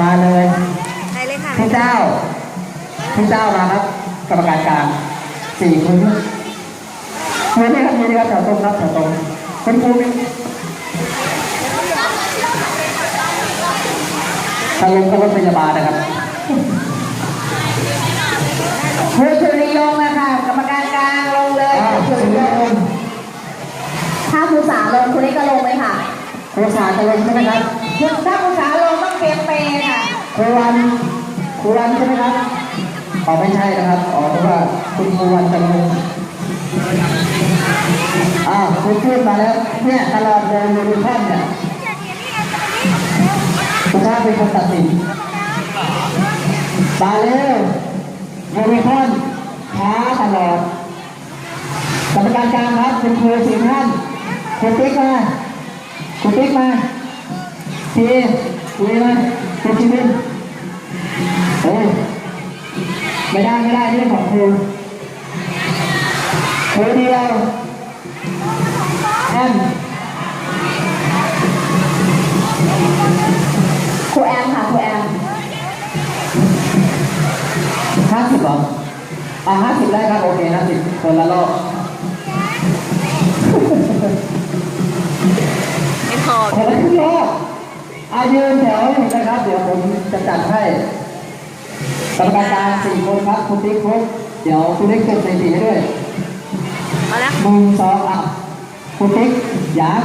มาเลยได้เลยค่ะพี่เจ้าพี่เจ้ามาครับ กรรมการกลางสี่คนยืนนี่ครับยืนนี่ครับแถวตรงครับแถวตรงคุณครูมีทางลงก็รถพยาบาลนะครับคุณสุริยงค์นะคะกรรมการกลางลงเลยอ่าคุณสุสุริริยยงงค์ค์ถ้าคุณสาลงคุณนี่ก็ลงเลยค่ะครูสาจะลงใช่ไหมครับคุณถ้าคุณ ครูวันครูวันใช่ไหมครับอ๋อไม่ใช่นะครับอ๋อเพราะว่าคุณครูวันจะลงอ่าคุณพูดมาแล้วเนี่ยตลอดเวงยูนิคอนเนี่ยคุณชาติเป็นคนตัดสินมาเร็วยูนิคอนช้าตลอดกรรมการกลางครับคุณครูสี่ท่านคุณติ๊กมาคุณติ๊กมาพี่คุยมาคุณชิมิน ไม่ได้ไม่ได้เรื่องของครูครูเดียวแอมครูแอมค่ะครูแอมห้าสิบเหรออ่าห้าสิบได้ครับโอเคห้าสิบคนละรอบไม่พอคนละครึ่งรอบอายืนแถวนะครับ เดี๋ยวผมจะจัดให้ กรรมการกลางสี่คนครับคุณติ๊กครบเดี๋ยวคุณติ๊กเป็นสถิติให้ด้วยเอาแล้วหนึ่งสองอะคุณติ๊กยาง